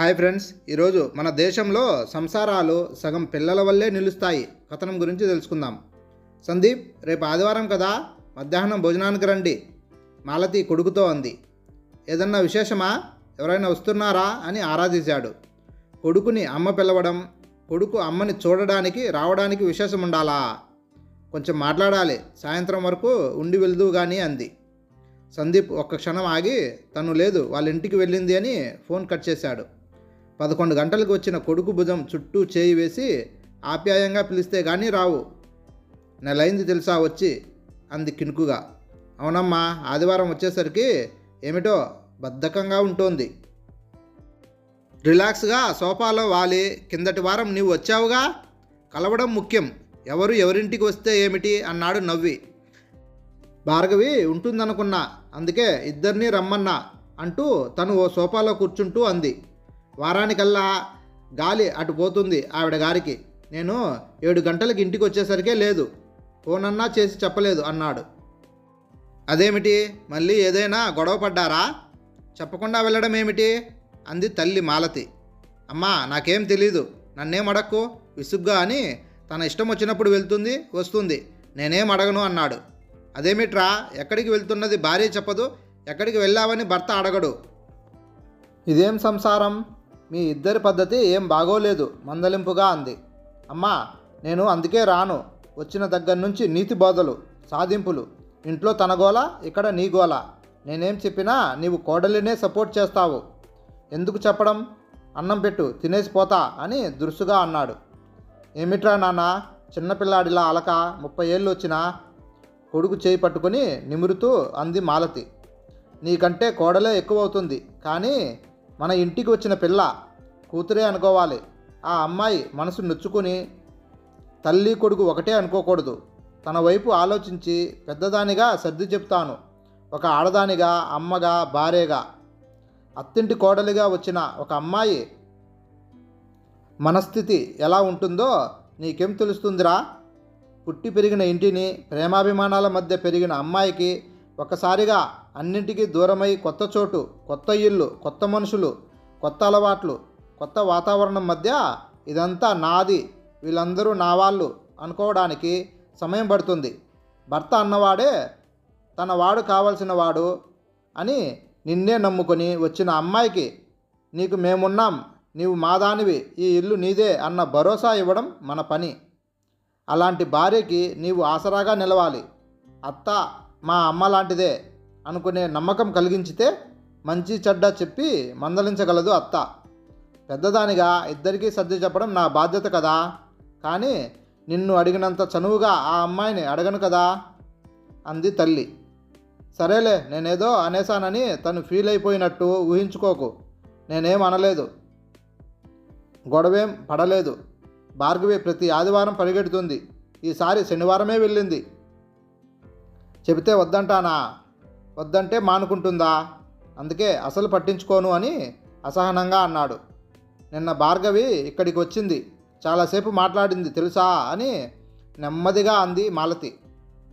Hi friends ఈరోజు మన దేశంలో సంసారాలు సగం పిల్లల వల్లే నిలుస్తాయి. కథనం గురించి తెలుసుకుందాం. సందీప్ రేపు ఆదివారం కదా? మధ్యాహ్నం భోజనానికి రండి. మాలతి కొడుకుతో అంది. ఏదన్నా విశేషమా? ఎవరైనా వస్తున్నారా? అని ఆరాధించాడు. కొడుకుని అమ్మ పిలవడం కొడుకు అమ్మని చూడడానికి రావడానికి విశేషం ఉండాలా? కొంచెం మాట్లాడాలి. సాయంత్రం వరకు ఉండి వెళ్దు కానీ అంది. సందీప్ ఒక్క క్షణం ఆగి తను లేదు వాళ్ళ ఇంటికి వెళ్ళింది అని ఫోన్ కట్ చేశాడు. పదకొండు గంటలకు వచ్చిన కొడుకు భుజం చుట్టూ చేయి వేసి ఆప్యాయంగా పిలిస్తే కానీ రావు. నెలైంది తెలుసా వచ్చి? అంది కినుకుగా అవునమ్మా ఆదివారం వచ్చేసరికి ఏమిటో బద్ధకంగా ఉంటోంది. రిలాక్స్గా సోఫాలో వాలి కిందటి వారం నీవు వచ్చావుగా? కలవడం ముఖ్యం. ఎవరు ఎవరింటికి వస్తే ఏమిటి? అన్నాడు నవ్వి. భార్గవి ఉంటుందనుకున్నా అందుకే ఇద్దరినీ రమ్మన్నా అంటూ తను ఓ సోఫాలో కూర్చుంటూ అంది. వారానికల్లా గాలి అటు పోతుంది ఆవిడ గారికి. నేను ఏడు గంటలకు ఇంటికి వచ్చేసరికే లేదు. ఫోనన్నా చేసి చెప్పలేదు అన్నాడు. అదేమిటి? మళ్ళీ ఏదైనా గొడవ పడ్డారా? చెప్పకుండా వెళ్ళడం ఏమిటి? అంది తల్లి మాలతి. అమ్మా నాకేం తెలీదు. నన్నేం అడక్కు? విసుగ్గా అని తన ఇష్టం వచ్చినప్పుడు వెళ్తుంది వస్తుంది. నేనేం అడగను అన్నాడు. అదేమిట్రా? ఎక్కడికి వెళ్తున్నది? భార్య చెప్పదు. ఎక్కడికి వెళ్ళావని భర్త అడగడు. ఇదేం సంసారం? మీ ఇద్దరి పద్ధతి ఏం బాగోలేదు మందలింపుగా అంది. అమ్మా నేను అందుకే రాను. వచ్చిన దగ్గర నుంచి నీతి బోధలు సాధింపులు. ఇంట్లో తన గోల ఇక్కడ నీ గోల నేనేం చెప్పినా నీవు కోడలినే సపోర్ట్ చేస్తావు. ఎందుకు చెప్పడం? అన్నం పెట్టు తినేసిపోతా అని దురుసుగా అన్నాడు. ఏమిట్రా నాన్న చిన్నపిల్లాడిలా అలక ముప్పై ఏళ్ళు వచ్చినా? కొడుకు చేయి పట్టుకుని నిమురుతూ అంది మాలతి. నీకంటే కోడలే ఎక్కువ అవుతుంది కానీ మన ఇంటికి వచ్చిన పిల్ల కూతురే అనుకోవాలి. ఆ అమ్మాయి మనసు నొచ్చుకుని తల్లి కొడుకు ఒకటే అనుకోకూడదు. తన వైపు ఆలోచించి పెద్దదానిగా సర్ది చెప్తాను. ఒక ఆడదానిగా అమ్మగా భార్యగా. అత్తింటి కోడలిగా వచ్చిన ఒక అమ్మాయి మనస్థితి ఎలా ఉంటుందో నీకేం తెలుస్తుందిరా? పుట్టి పెరిగిన ఇంటిని ప్రేమాభిమానాల మధ్య పెరిగిన అమ్మాయికి ఒక్కసారిగా అన్నింటికీ దూరమై కొత్త చోటు కొత్త ఇల్లు కొత్త మనుషులు కొత్త అలవాట్లు కొత్త వాతావరణం మధ్య ఇదంతా నాది వీళ్ళందరూ నా వాళ్ళు అనుకోవడానికి సమయం పడుతుంది. భర్త అన్నవాడే తన వాడు కావలసిన వాడు అని నిన్నే నమ్ముకొని వచ్చిన అమ్మాయికి నీకు మేమున్నాం నీవు మాదానివి ఈ ఇల్లు నీదే అన్న భరోసా ఇవ్వడం మన పని. అలాంటి భార్యకి నీవు ఆసరాగా నిలవాలి. అత్త మా అమ్మ లాంటిదే అనుకునే నమ్మకం కలిగించితే మంచి చెడ్డ చెప్పి మందలించగలదు అత్త. పెద్దదానిగా ఇద్దరికీ సర్ది చెప్పడం నా బాధ్యత కదా? కానీ నిన్ను అడిగినంత చనువుగా ఆ అమ్మాయిని అడగను కదా? అంది తల్లి. సరేలే నేనేదో అనేశానని తను ఫీల్ అయిపోయినట్టు ఊహించుకోకు. నేనేం అనలేదు. గొడవేం పడలేదు. భార్గవి ప్రతి ఆదివారం పరిగెడుతుంది. ఈసారి శనివారమే వెళ్ళింది. చెబితే వద్దంటానా? వద్దంటే మానుకుంటుందా? అందుకే అసలు పట్టించుకోను అని అసహనంగా అన్నాడు. నిన్న భార్గవి ఇక్కడికి వచ్చింది. చాలాసేపు మాట్లాడింది తెలుసా? అని నెమ్మదిగా అంది మాలతి.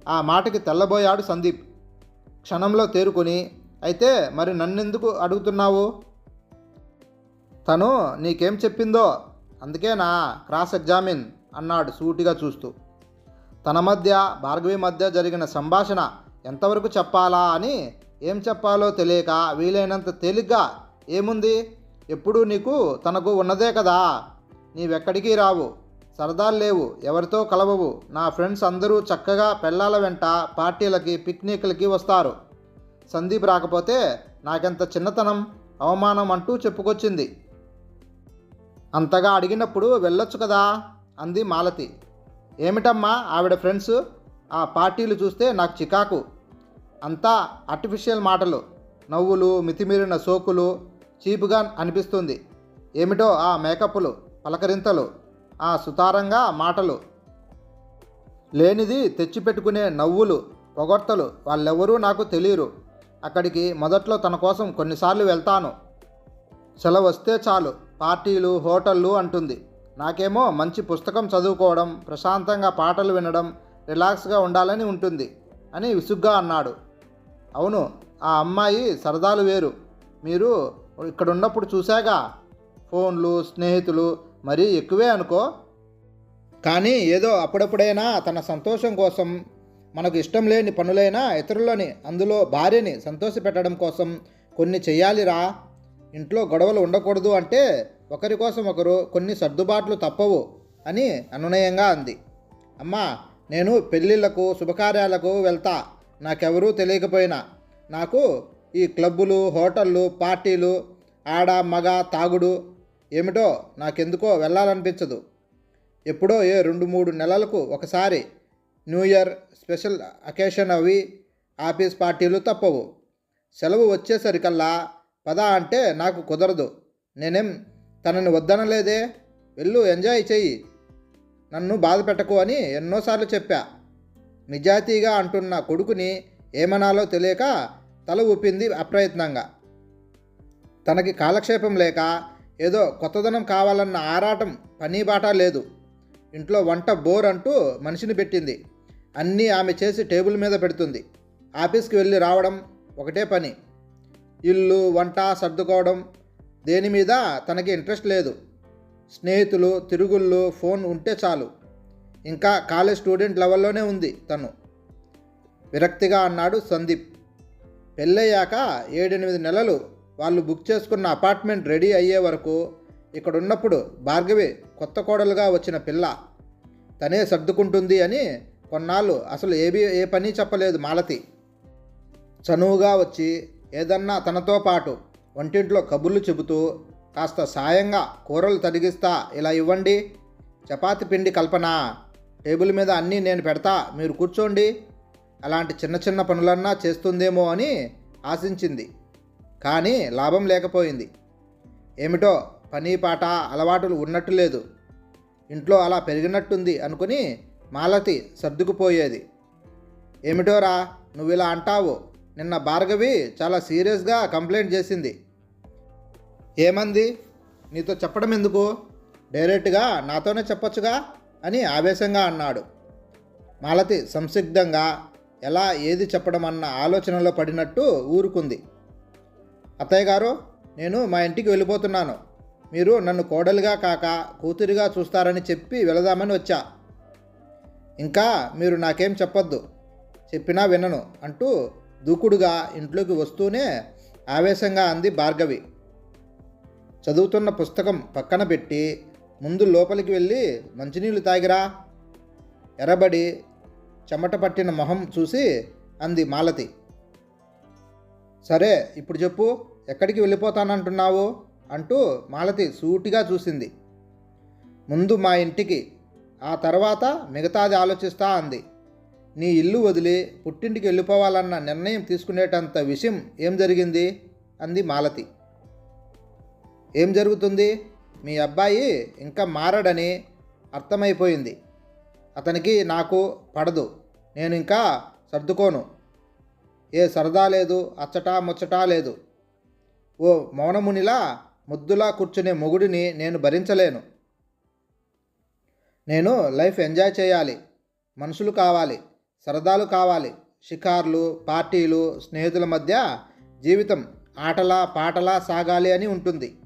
ఆ మాటకి తెల్లబోయాడు సందీప్. క్షణంలో తేరుకొని అయితే మరి నన్నెందుకు అడుగుతున్నావు? తను నీకేం చెప్పిందో అందుకేనా? క్రాస్ ఎగ్జామిన్ అన్నాడు సూటిగా చూస్తూ. తన మధ్య భార్గవి మధ్య జరిగిన సంభాషణ ఎంతవరకు చెప్పాలా అని ఏం చెప్పాలో తెలియక వీలైనంత తేలిగ్గా ఏముంది? ఎప్పుడూ నీకు తనకు ఉన్నదే కదా? నీవెక్కడికి రావు? సరదాలు లేవు. ఎవరితో కలవవు? నా ఫ్రెండ్స్ అందరూ చక్కగా పెళ్ళాల వెంట పార్టీలకి పిక్నిక్లకి వస్తారు. సందీప్ రాకపోతే నాకెంత చిన్నతనం అవమానం అంటూ చెప్పుకొచ్చింది. అంతగా అడిగినప్పుడు వెళ్ళొచ్చు కదా? అంది మాలతి. ఏమిటమ్మా ఆవిడ ఫ్రెండ్స్? ఆ పార్టీలు చూస్తే నాకు చికాకు. అంతా ఆర్టిఫిషియల్ మాటలు. నవ్వులు మితిమీరిన సోకులు చీపుగా అనిపిస్తుంది. ఏమిటో ఆ మేకప్లు పలకరింతలు ఆ సుతారంగా మాటలు. లేనిది తెచ్చిపెట్టుకునే నవ్వులు పొగడ్తలు వాళ్ళెవరూ నాకు తెలియరు. అక్కడికి మొదట్లో తన కోసం కొన్నిసార్లు వెళ్తాను. సెలవు వస్తే చాలు పార్టీలు హోటళ్ళు అంటుంది. నాకేమో మంచి పుస్తకం చదువుకోవడం ప్రశాంతంగా పాటలు వినడం రిలాక్స్గా ఉండాలని ఉంటుంది అని విసుగ్గా అన్నాడు. అవును ఆ అమ్మాయి సరదాలు వేరు. మీరు ఇక్కడ ఉన్నప్పుడు చూశాగా? ఫోన్లు స్నేహితులు మరీ ఎక్కువే అనుకో. కానీ ఏదో అప్పుడప్పుడైనా తన సంతోషం కోసం మనకు ఇష్టం లేని పనులైనా ఇతరులని అందులో భార్యని సంతోషపెట్టడం కోసం కొన్ని చేయాలిరా. ఇంట్లో గొడవలు ఉండకూడదు అంటే ఒకరి కోసం ఒకరు కొన్ని సర్దుబాట్లు తప్పవు అని అనునయంగా అంది. అమ్మా నేను పెళ్ళిళ్ళకు శుభకార్యాలకు వెళ్తా. నాకెవరూ తెలియకపోయినా. నాకు ఈ క్లబ్బులు హోటళ్ళు పార్టీలు ఆడ మగ తాగుడు ఏమిటో నాకెందుకో వెళ్ళాలనిపించదు. ఎప్పుడో ఏ రెండు మూడు నెలలకు ఒకసారి న్యూ ఇయర్ స్పెషల్ అకేషన్ అవి ఆఫీస్ పార్టీలు తప్పవు. సెలవు వచ్చేసరికల్లా పద అంటే నాకు కుదరదు. నేనేం తనని వద్దనలేదే. వెళ్ళు ఎంజాయ్ చెయ్యి. నన్ను బాధ పెట్టకు అని ఎన్నోసార్లు చెప్పా. నిజాయితీగా అంటున్న కొడుకుని ఏమనాలో తెలియక తల ఊపింది అప్రయత్నంగా. తనకి కాలక్షేపం లేక ఏదో కొత్తదనం కావాలన్న ఆరాటం పని బాట లేదు. ఇంట్లో వంట బోర్ అంటూ మనిషిని పెట్టింది. అన్నీ ఆమె చేసి టేబుల్ మీద పెడుతుంది. ఆఫీస్కి వెళ్ళి రావడం ఒకటే పని. ఇల్లు వంట సర్దుకోవడం దేని మీద? తనకి ఇంట్రెస్ట్ లేదు. స్నేహితులు తిరుగుళ్ళు ఫోన్ ఉంటే చాలు. ఇంకా కాలేజ్ స్టూడెంట్ లెవెల్లోనే ఉంది తను. విరక్తిగా అన్నాడు సందీప్. పెళ్ళయ్యాక ఏడెనిమిది నెలలు వాళ్ళు బుక్ చేసుకున్న అపార్ట్మెంట్ రెడీ అయ్యే వరకు ఇక్కడ ఉన్నప్పుడు భార్గవి కొత్త కోడలుగా వచ్చిన పిల్ల. తనే సర్దుకుంటుంది అని కొన్నాళ్ళు అసలు ఏబీ ఏ పని చెప్పలేదు మాలతి. చనువుగా వచ్చి ఏదన్నా తనతో పాటు వంటింట్లో కబుర్లు చెబుతూ కాస్త సాయంగా కూరలు తరిగిస్తా ఇలా ఇవ్వండి. చపాతి పిండి కల్పన. టేబుల్ మీద అన్నీ నేను పెడతా మీరు కూర్చోండి. అలాంటి చిన్న చిన్న పనులన్నా చేస్తుందేమో అని ఆశించింది. కానీ లాభం లేకపోయింది. ఏమిటో పని పాట అలవాటులు ఉన్నట్టు లేదు. ఇంట్లో అలా పెరిగినట్టుంది అనుకుని మాలతి సర్దుకుపోయేది. ఏమిటోరా నువ్వు ఇలా అంటావు? నిన్న భార్గవి చాలా సీరియస్గా కంప్లైంట్ చేసింది. ఏమంది? నీతో చెప్పడం ఎందుకు? డైరెక్ట్గా నాతోనే చెప్పొచ్చుగా? అని ఆవేశంగా అన్నాడు. మాలతి సంసిగ్ధంగా ఎలా ఏది చెప్పడం అన్న ఆలోచనలో పడినట్టు ఊరుకుంది. అత్తయ్య గారు నేను మా ఇంటికి వెళ్ళిపోతున్నాను. మీరు నన్ను కోడలిగా కాక కూతురిగా చూస్తారని చెప్పి వెళదామని వచ్చా. ఇంకా మీరు నాకేం చెప్పొద్దు. చెప్పినా వినను అంటూ దూకుడుగా ఇంట్లోకి వస్తూనే ఆవేశంగా అంది భార్గవి. చదువుతున్న పుస్తకం పక్కన పెట్టి ముందు లోపలికి వెళ్ళి మంచినీళ్ళు తాగిరా. ఎర్రబడి చెమట పట్టిన మొహం చూసి అంది మాలతి. సరే ఇప్పుడు చెప్పు ఎక్కడికి వెళ్ళిపోతానంటున్నావు? అంటూ మాలతి సూటిగా చూసింది. ముందు మా ఇంటికి ఆ తర్వాత మిగతాది ఆలోచిస్తా అంది. నీ ఇల్లు వదిలి పుట్టింటికి వెళ్ళిపోవాలన్న నిర్ణయం తీసుకునేటంత విషయం ఏం జరిగింది? అంది మాలతి. ఏం జరుగుతుంది? మీ అబ్బాయి ఇంకా మారడని అర్థమైపోయింది. అతనికి నాకు పడదు. నేను ఇంకా సర్దుకోను. ఏ సరదా లేదు అచ్చటా ముచ్చటా లేదు. ఓ మౌనమునిలా ముద్దులా కూర్చునే మొగుడిని నేను భరించలేను. నేను లైఫ్ ఎంజాయ్ చేయాలి. మనుషులు కావాలి. సరదాలు కావాలి. షికార్లు పార్టీలు స్నేహితుల మధ్య జీవితం ఆటలా పాటలా సాగాలి అని ఉంటుంది.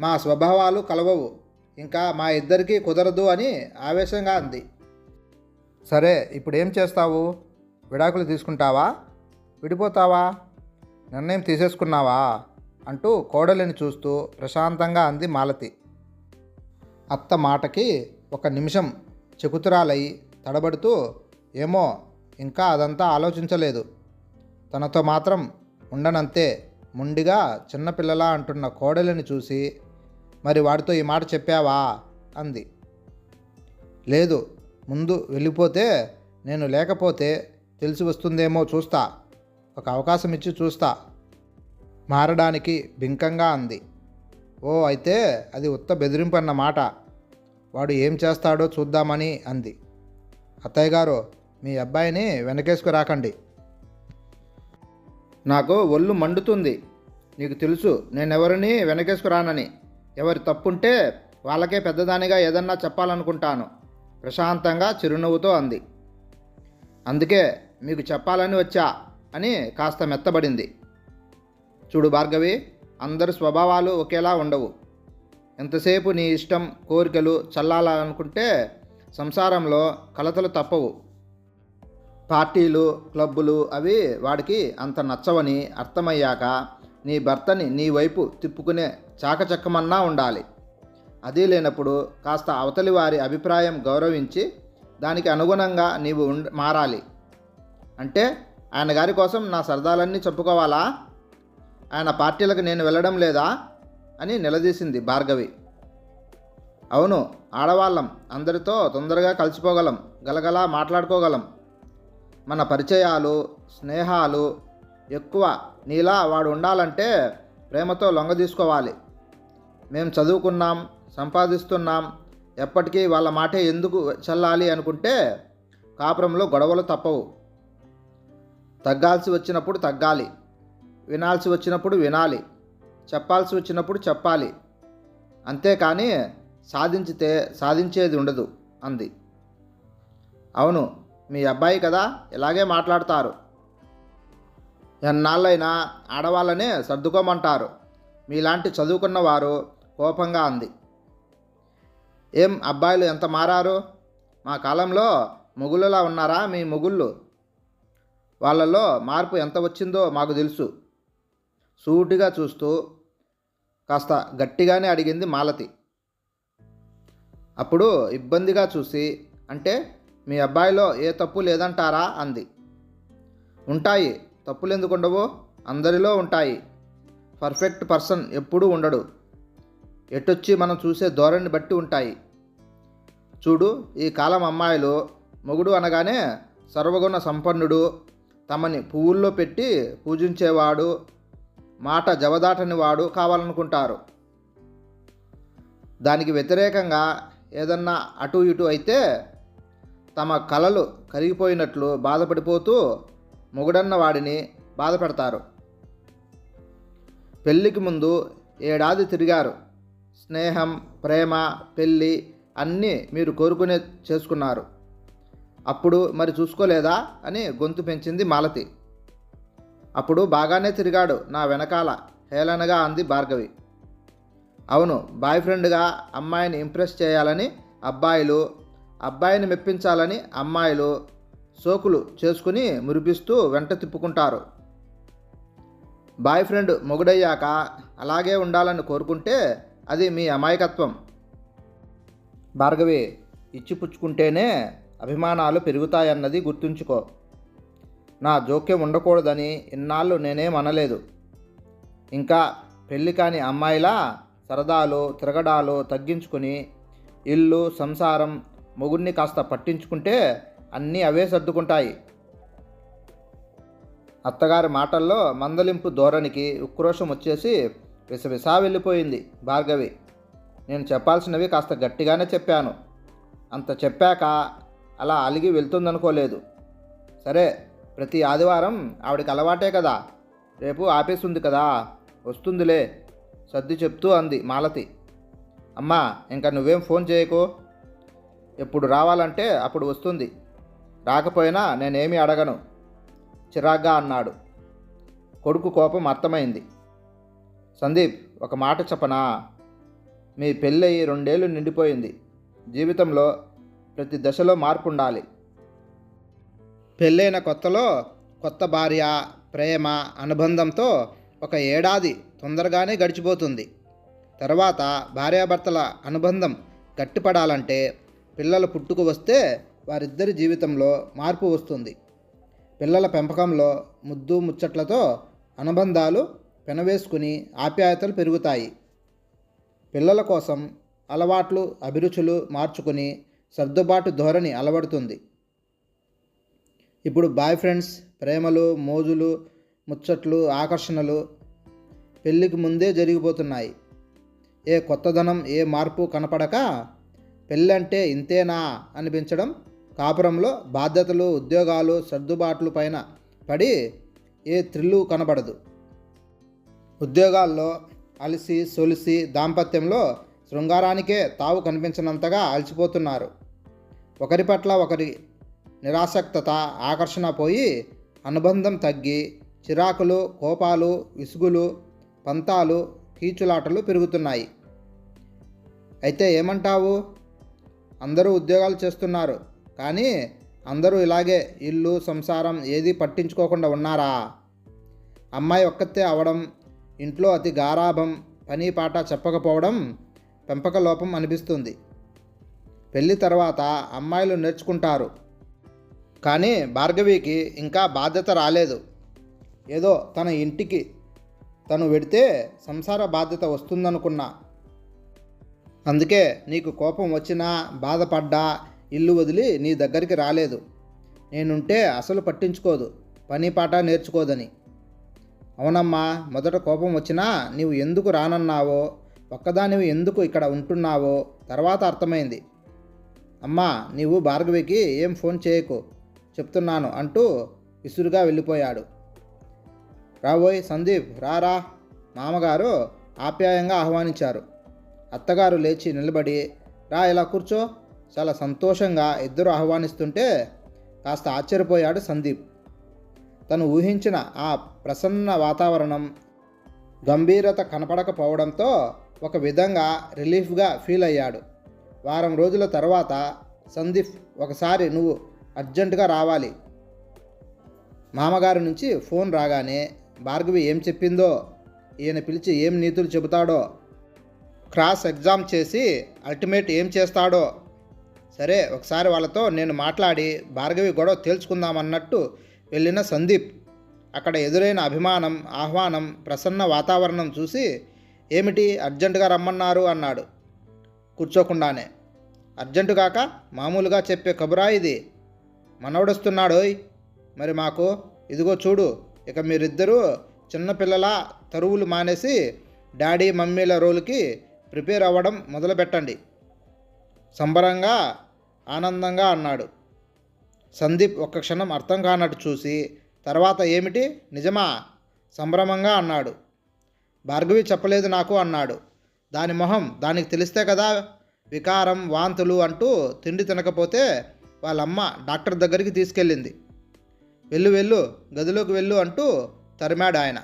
మా స్వభావాలు కలవవు. ఇంకా మా ఇద్దరికీ కుదరదు అని ఆవేశంగా అంది. సరే ఇప్పుడు ఏం చేస్తావు? విడాకులు తీసుకుంటావా? విడిపోతావా? నిర్ణయం తీసేసుకున్నావా? అంటూ కోడలిని చూస్తూ ప్రశాంతంగా అంది మాలతి. అత్త మాటకి ఒక నిమిషం చెకుతురాలై తడబడుతూ ఏమో ఇంకా అదంతా ఆలోచించలేదు. తనతో మాత్రం ఉండనంతే. ముండిగా చిన్నపిల్లలా అంటున్న కోడలిని చూసి మరి వాడితో ఈ మాట చెప్పావా? అంది. లేదు ముందు వెళ్ళిపోతే నేను లేకపోతే తెలిసి వస్తుందేమో చూస్తా. ఒక అవకాశం ఇచ్చి చూస్తా. మారడానికి బింకంగా అంది. ఓ అయితే అది ఉత్త బెదిరింపు అన్న మాట వాడు ఏం చేస్తాడో చూద్దామని అంది. అత్తయ్య గారు మీ అబ్బాయిని వెనకేసుకు రాకండి. నాకు ఒళ్ళు మండుతుంది. నీకు తెలుసు నేనెవరిని వెనకేసుకురానని ఎవరి తప్పుంటే వాళ్ళకే పెద్దదానిగా ఏదన్నా చెప్పాలనుకుంటాను. ప్రశాంతంగా చిరునవ్వుతో అంది. అందుకే మీకు చెప్పాలని వచ్చా అని కాస్త మెత్తబడింది. చూడు భార్గవి అందరి స్వభావాలు ఒకేలా ఉండవు. ఎంతసేపు నీ ఇష్టం కోరికలు చల్లాలనుకుంటే సంసారంలో కలతలు తప్పవు. పార్టీలు క్లబ్బులు అవి వాడికి అంత నచ్చవని అర్థమయ్యాక నీ భర్తని నీ వైపు తిప్పుకునే చాకచక్కమన్నా ఉండాలి. అది లేనప్పుడు కాస్త అవతలి వారి అభిప్రాయం గౌరవించి దానికి అనుగుణంగా నీవు ఉండ మారాలి. అంటే ఆయన గారి కోసం నా సరదాలన్నీ చెప్పుకోవాలా? ఆయన పార్టీలకు నేను వెళ్ళడం లేదా? అని నిలదీసింది భార్గవి. అవును ఆడవాళ్ళం. అందరితో తొందరగా కలిసిపోగలం. గలగలా మాట్లాడుకోగలం. మన పరిచయాలు స్నేహాలు ఎక్కువ నీలా వాడు ఉండాలంటే ప్రేమతో లొంగ తీసుకోవాలి. మేము చదువుకున్నాం సంపాదిస్తున్నాం ఎప్పటికీ వాళ్ళ మాటే ఎందుకు చల్లాలి అనుకుంటే కాపురంలో గొడవలు తప్పవు. తగ్గాల్సి వచ్చినప్పుడు తగ్గాలి వినాల్సి వచ్చినప్పుడు వినాలి చెప్పాల్సి వచ్చినప్పుడు చెప్పాలి. అంతేకాని సాధించితే సాధించేది ఉండదు అంది. అవును మీ అబ్బాయి కదా ఇలాగే మాట్లాడతారు. ఎన్నాళ్ళైనా ఆడవాళ్ళనే సర్దుకోమంటారు. మీలాంటి చదువుకున్న వారు కోపంగా అంది. ఏం అబ్బాయిలు ఎంత మారారు? మా కాలంలో మొగుళ్ళలా ఉన్నారా మీ మొగుళ్ళు? వాళ్ళలో మార్పు ఎంత వచ్చిందో మాకు తెలుసు. సూటిగా చూస్తూ కాస్త గట్టిగానే అడిగింది మాలతి. అప్పుడు ఇబ్బందిగా చూసి అంటే మీ అబ్బాయిలో ఏ తప్పు లేదంటారా? అంది. ఉంటాయి. తప్పులు ఎందుకు ఉండవు? అందరిలో ఉంటాయి. పర్ఫెక్ట్ పర్సన్ ఎప్పుడూ ఉండడు. ఎటొచ్చి మనం చూసే ధోరణిని బట్టి ఉంటాయి. చూడు ఈ కాలం అమ్మాయిలు మొగుడు అనగానే సర్వగుణ సంపన్నుడు తమని పువ్వుల్లో పెట్టి పూజించేవాడు మాట జవదాటని వాడు కావాలనుకుంటారు. దానికి వ్యతిరేకంగా ఏదన్నా అటు ఇటు అయితే తమ కలలు కరిగిపోయినట్లు బాధపడిపోతూ మొగుడన్న వాడిని బాధపెడతారు. పెళ్ళికి ముందు ఏడాది తిరిగారు. స్నేహం ప్రేమ పెళ్ళి అన్నీ మీరు కోరుకునే చేసుకున్నారు. అప్పుడు మరి చూసుకోలేదా అని గొంతు పెంచింది మాలతి. అప్పుడు బాగానే తిరిగాడు నా వెనకాల హేళనగా అంది భార్గవి. అవును బాయ్ ఫ్రెండ్గా అమ్మాయిని ఇంప్రెస్ చేయాలని అబ్బాయిలు అబ్బాయిని మెప్పించాలని అమ్మాయిలు సోకులు చేసుకుని మురిపిస్తూ వెంట తిప్పుకుంటారు. బాయ్ ఫ్రెండ్ మొగుడయ్యాక అలాగే ఉండాలని కోరుకుంటే అది మీ అమాయకత్వం. భార్గవి ఇచ్చిపుచ్చుకుంటేనే అభిమానాలు పెరుగుతాయన్నది గుర్తుంచుకో. నా జోక్యం ఉండకూడదని ఇన్నాళ్ళు నేనేం అనలేదు ఇంకా పెళ్ళి కాని అమ్మాయిలా సరదాలు తిరగడాలు తగ్గించుకుని ఇల్లు సంసారం మొగుడిని కాస్త పట్టించుకుంటే అన్నీ అవే సర్దుకుంటాయి. అత్తగారి మాటల్లో మందలింపు ధోరణికి ఉక్రోషం వచ్చేసి విసవిసా వెళ్ళిపోయింది భార్గవి. నేను చెప్పాల్సినవి కాస్త గట్టిగానే చెప్పాను. అంత చెప్పాక అలా అలిగి వెళ్తుందనుకోలేదు. సరే ప్రతి ఆదివారం ఆవిడకి అలవాటే కదా. రేపు ఆఫీస్ ఉంది కదా. వస్తుందిలే సర్ది చెప్తూ అంది మాలతి. అమ్మా ఇంకా నువ్వేం ఫోన్ చేయకు? ఎప్పుడు రావాలంటే అప్పుడు వస్తుంది. రాకపోయినా నేనేమి అడగను. చిరాగ్గా అన్నాడు. కొడుకు కోపం అర్థమైంది. సందీప్ ఒక మాట చెప్పనా? మీ పెళ్ళయి రెండేళ్ళు నిండిపోయింది. జీవితంలో ప్రతి దశలో మార్పు ఉండాలి పెళ్ళైన కొత్తలో కొత్త భార్య ప్రేమ అనుబంధంతో ఒక ఏడాది తొందరగానే గడిచిపోతుంది. తర్వాత భార్యాభర్తల అనుబంధం గట్టిపడాలంటే పిల్లల పుట్టుకు వస్తే వారిద్దరి జీవితంలో మార్పు వస్తుంది. పిల్లల పెంపకంలో ముద్దు ముచ్చట్లతో అనుబంధాలు పెనవేసుకుని ఆప్యాయతలు పెరుగుతాయి. పిల్లల కోసం అలవాట్లు అభిరుచులు మార్చుకుని సర్దుబాటు ధోరణి అలవడుతుంది. ఇప్పుడు బాయ్ ఫ్రెండ్స్ ప్రేమలు మోజులు ముచ్చట్లు ఆకర్షణలు పెళ్ళికి ముందే జరిగిపోతున్నాయి. ఏ కొత్తదనం ఏ మార్పు కనపడక పెళ్ళంటే ఇంతేనా అనిపించడం కాపురంలో బాధ్యతలు ఉద్యోగాలు సర్దుబాట్లు పైన పడి ఏ థ్రిల్లు కనబడదు. ఉద్యోగాల్లో అలసి సొలిసి దాంపత్యంలో శృంగారానికే తావు కనిపించినంతగా అలసిపోతున్నారు. ఒకరి పట్ల ఒకరి నిరాసక్తత ఆకర్షణ పోయి అనుబంధం తగ్గి చిరాకులు కోపాలు విసుగులు పంతాలు కీచులాటలు పెరుగుతున్నాయి. అయితే ఏమంటావు? అందరూ ఉద్యోగాలు చేస్తున్నారు. కానీ అందరూ ఇలాగే ఇల్లు సంసారం ఏది పట్టించుకోకుండా ఉన్నారా? అమ్మాయి ఒక్కతే అవడం ఇంట్లో అతి గారాభం పని పాట చెప్పకపోవడం పెంపక లోపం అనిపిస్తుంది. పెళ్ళి తర్వాత అమ్మాయిలు నేర్చుకుంటారు. కానీ భార్గవికి ఇంకా బాధ్యత రాలేదు. ఏదో తన ఇంటికి తను వెడితే సంసార బాధ్యత వస్తుందనుకున్నా. అందుకే నీకు కోపం వచ్చినా బాధపడ్డా ఇల్లు వదిలి నీ దగ్గరికి రాలేదు. నేనుంటే అసలు పట్టించుకోదు పని పాట నేర్చుకోదని. అవునమ్మా మొదట కోపం వచ్చినా నీవు ఎందుకు రానన్నావో ఒక్కదానివి ఎందుకు ఇక్కడ ఉంటున్నావో తర్వాత అర్థమైంది. అమ్మా నీవు భార్గవికి ఏం ఫోన్ చేయకు చెప్తున్నాను అంటూ విసురుగా వెళ్ళిపోయాడు. రాబోయ్ సందీప్ రారా మామగారు ఆప్యాయంగా ఆహ్వానించారు. అత్తగారు లేచి నిలబడి రా ఇలా కూర్చో. చాలా సంతోషంగా ఇద్దరు ఆహ్వానిస్తుంటే కాస్త ఆశ్చర్యపోయాడు సందీప్. తను ఊహించిన ఆ ప్రసన్న వాతావరణం గంభీరత కనపడకపోవడంతో ఒక విధంగా రిలీఫ్గా ఫీల్ అయ్యాడు. వారం రోజుల తర్వాత సందీప్ ఒకసారి నువ్వు అర్జెంటుగా రావాలి. మామగారి నుంచి ఫోన్ రాగానే భార్గవి ఏం చెప్పిందో? ఈయన పిలిచి ఏం నీతులు చెబుతాడో? క్రాస్ ఎగ్జామ్ చేసి అల్టిమేట్ ఏం చేస్తాడో. సరే ఒకసారి వాళ్ళతో నేను మాట్లాడి భార్గవి గొడవ తేల్చుకుందామన్నట్టు వెళ్ళిన సందీప్. అక్కడ ఎదురైన అభిమానం ఆహ్వానం ప్రసన్న వాతావరణం చూసి ఏమిటి అర్జెంటుగా రమ్మన్నారు అన్నాడు. కూర్చోకుండానే. అర్జెంటు కాక మామూలుగా చెప్పే కబురా ఇది. మనవడొస్తున్నాడోయ్. మరి మాకు ఇదిగో చూడు ఇక మీరిద్దరూ చిన్నపిల్లల తరువులు మానేసి డాడీ మమ్మీల రోలుకి ప్రిపేర్ అవ్వడం మొదలుపెట్టండి. సంబరంగా ఆనందంగా అన్నాడు. సందీప్ ఒక్క క్షణం అర్థం కానట్టు చూసి తర్వాత ఏమిటి? నిజమా? సంభ్రమంగా అన్నాడు. భార్గవి చెప్పలేదు నాకు అన్నాడు. దాని మొహం దానికి తెలిస్తే కదా వికారం వాంతులు అంటూ తిండి తినకపోతే వాళ్ళమ్మ డాక్టర్ దగ్గరికి తీసుకెళ్ళింది. వెళ్ళు వెళ్ళు గదిలోకి వెళ్ళు అంటూ తరిమాడు ఆయన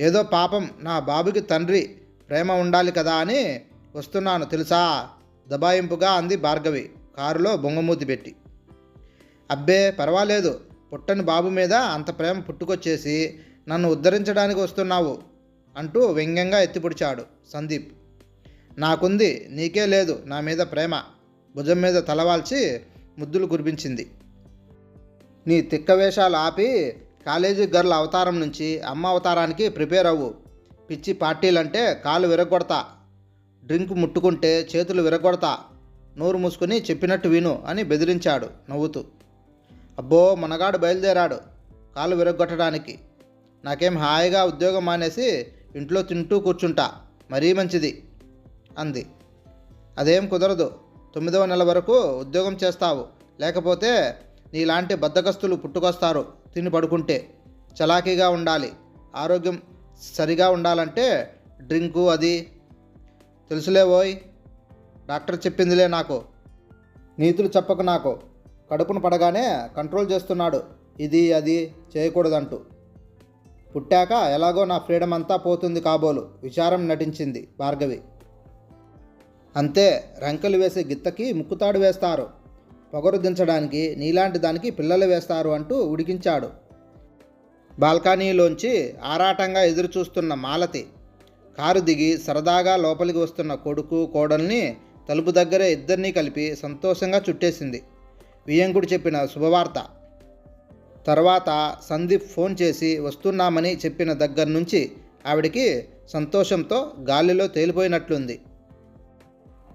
ఏదో పాపం నా బాబుకి తండ్రి ప్రేమ ఉండాలి కదా అని వస్తున్నాను తెలుసా? దబాయింపుగా అంది భార్గవి. కారులో బొంగమూతి పెట్టి. అబ్బే పర్వాలేదు. పుట్టని బాబు మీద అంత ప్రేమ పుట్టుకొచ్చేసి నన్ను ఉద్ధరించడానికి వస్తున్నావు అంటూ వ్యంగ్యంగా ఎత్తిపొడిచాడు సందీప్. నాకుంది నీకే లేదు నా మీద ప్రేమ. భుజం మీద తలవాల్చి ముద్దులు కురిపించింది. నీ తిక్క వేషాలు ఆపి కాలేజీ గర్ల్ అవతారం నుంచి అమ్మ అవతారానికి ప్రిపేర్ అవ్వు. పిచ్చి పార్టీలంటే కాలు విరగొడతా డ్రింక్ ముట్టుకుంటే చేతులు విరగొడతా నోరు మూసుకుని చెప్పినట్టు విను అని బెదిరించాడు నవ్వుతూ. అబ్బో మనగాడు బయలుదేరాడు కాలు విరగొట్టడానికి నాకేం హాయిగా ఉద్యోగం మానేసి ఇంట్లో తింటూ కూర్చుంటా. మరీ మంచిది అంది. అదేం కుదరదు. తొమ్మిదవ నెల వరకు ఉద్యోగం చేస్తావు. లేకపోతే నీలాంటి బద్దకస్తులు పుట్టుకొస్తారు తిని పడుకుంటే. చలాకీగా ఉండాలి. ఆరోగ్యం సరిగా ఉండాలంటే డ్రింకు అది. తెలుసులేవోయ్ డాక్టర్ చెప్పిందిలే నాకు. నీతులు చెప్పకు నాకు. కడుపును పడగానే కంట్రోల్ చేస్తున్నాడు. ఇది అది చేయకూడదంటూ. పుట్టాక ఎలాగో నా ఫ్రీడమ్ అంతా పోతుంది కాబోలు. విచారం నటించింది భార్గవి. అంతే రంకెలు వేసే గిత్తకి ముక్కుతాడు వేస్తారు. పొగరు దించడానికి నీలాంటి దానికి పిల్లలు వేస్తారు అంటూ ఉడికించాడు. బాల్కనీలోంచి ఆరాటంగా ఎదురుచూస్తున్న మాలతి కారు దిగి సరదాగా లోపలికి వస్తున్న కొడుకు కోడల్ని తలుపు దగ్గరే ఇద్దరినీ కలిపి సంతోషంగా చుట్టేసింది. వియంకుడు చెప్పిన శుభవార్త. తర్వాత సందీప్ ఫోన్ చేసి వస్తున్నామని చెప్పిన దగ్గర నుంచి ఆవిడికి సంతోషంతో గాలిలో తేలిపోయినట్లుంది.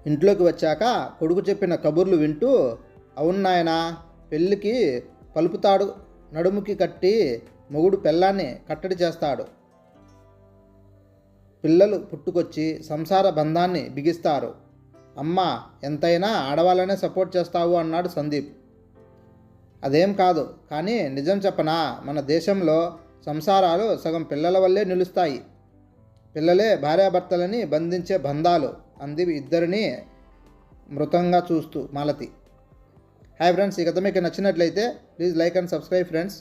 ఇంట్లోకి వచ్చాక కొడుకు చెప్పిన కబుర్లు వింటూ అవునాయనా పెళ్ళికి పలుపుతాడు నడుముకి కట్టి మొగుడు పెళ్ళాన్ని కట్టడి చేస్తాడు. పిల్లలు పుట్టుకొచ్చి సంసార బంధాన్ని బిగిస్తారు. అమ్మ ఎంతైనా ఆడవాళ్ళనే సపోర్ట్ చేస్తావు అన్నాడు సందీప్. అదేం కాదు కానీ నిజం చెప్పనా మన దేశంలో సంసారాలు సగం పిల్లల వల్లే నిలుస్తాయి. పిల్లలే భార్యాభర్తలని బంధించే బంధాలు అంది ఇద్దరిని మృతంగా చూస్తూ మాలతి. హాయ్ ఫ్రెండ్స్ ఈ కథ మీకు నచ్చినట్లయితే please like and subscribe friends.